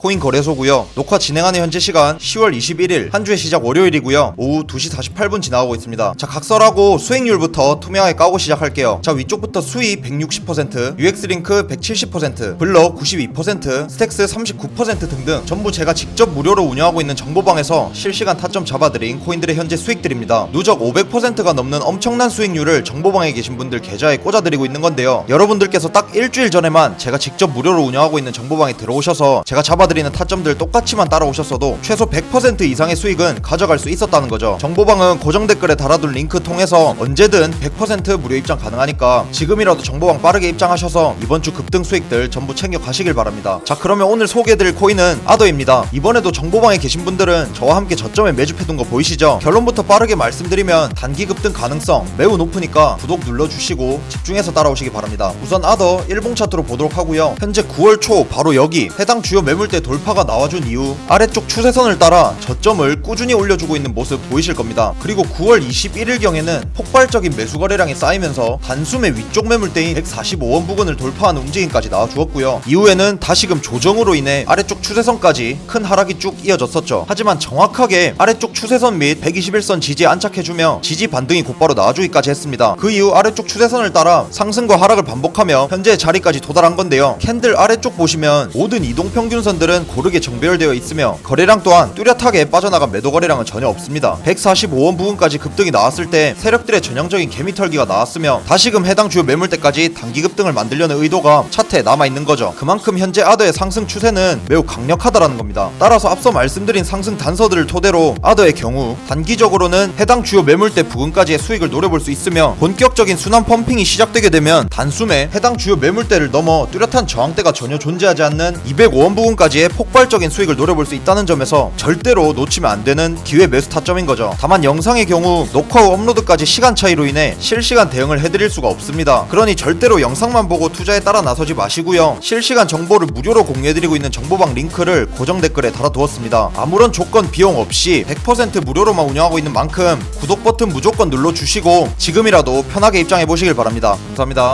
코인 거래소고요. 녹화 진행하는 현재 시간 10월 21일 한 주의 시작 월요일이고요. 오후 2시 48분 지나가고 있습니다. 자 각설하고 수익률부터 투명하게 까고 시작할게요. 자 위쪽부터 수익 160%, UX링크 170%, 블럭 92%, 스택스 39% 등등 전부 제가 직접 무료로 운영하고 있는 정보방에서 실시간 타점 잡아드린 코인들의 현재 수익들입니다. 누적 500%가 넘는 엄청난 수익률을 정보방에 계신 분들 계좌에 꽂아드리고 있는 건데요. 여러분들께서 딱 일주일 전에만 제가 직접 무료로 운영하고 있는 정보방에 들어오셔서 제가 잡아 드리는 타점들 똑같이만 따라오셨어도 최소 100% 이상의 수익은 가져갈 수 있었다는 거죠. 정보방은 고정 댓글에 달아둘 링크 통해서 언제든 100% 무료 입장 가능하니까 지금이라도 정보방 빠르게 입장하셔서 이번 주 급등 수익들 전부 챙겨 가시길 바랍니다. 자 그러면 오늘 소개해드릴 코인은 아더입니다. 이번에도 정보방에 계신 분들은 저와 함께 저점에 매집해둔 거 보이시죠? 결론부터 빠르게 말씀드리면 단기 급등 가능성 매우 높으니까 구독 눌러주시고 집중해서 따라오시기 바랍니다. 우선 아더 일봉 차트로 보도록 하고요. 현재 9월 초 바로 여기 해당 주요 매물대 돌파가 나와준 이후 아래쪽 추세선을 따라 저점을 꾸준히 올려주고 있는 모습 보이실 겁니다. 그리고 9월 21일경에는 폭발적인 매수 거래량이 쌓이면서 단숨에 위쪽 매물대인 145원 부근을 돌파하는 움직임까지 나와주었고요. 이후에는 다시금 조정으로 인해 아래쪽 추세선까지 큰 하락이 쭉 이어졌었죠. 하지만 정확하게 아래쪽 추세선 및 121선 지지에 안착해주며 지지 반등이 곧바로 나와주기까지 했습니다. 그 이후 아래쪽 추세선을 따라 상승과 하락을 반복하며 현재 자리까지 도달한 건데요. 캔들 아래쪽 보시면 모든 이동 평균선들은 고르게 정배열되어 있으며 거래량 또한 뚜렷하게 빠져나간 매도 거래량은 전혀 없습니다. 145원 부근까지 급등이 나왔을 때 세력들의 전형적인 개미털기가 나왔으며 다시금 해당 주요 매물대까지 단기 급등을 만들려는 의도가 차트에 남아 있는 거죠. 그만큼 현재 아더의 상승 추세는 매우 강력하다라는 겁니다. 따라서 앞서 말씀드린 상승 단서들을 토대로 아더의 경우 단기적으로는 해당 주요 매물대 부근까지의 수익을 노려볼 수 있으며 본격적인 순환 펌핑이 시작되게 되면 단숨에 해당 주요 매물대를 넘어 뚜렷한 저항대가 전혀 존재하지 않는 205원 부근까지 의 폭발적인 수익을 노려볼 수 있다는 점에서 절대로 놓치면 안 되는 기회 매수 타점인 거죠. 다만 영상의 경우 녹화 후 업로드까지 시간 차이로 인해 실시간 대응을 해드릴 수가 없습니다. 그러니 절대로 영상만 보고 투자에 따라 나서지 마시고요. 실시간 정보를 무료로 공유해드리고 있는 정보방 링크를 고정 댓글에 달아두었습니다. 아무런 조건 비용 없이 100% 무료로만 운영하고 있는 만큼 구독 버튼 무조건 눌러주시고 지금이라도 편하게 입장해 보시길 바랍니다. 감사합니다.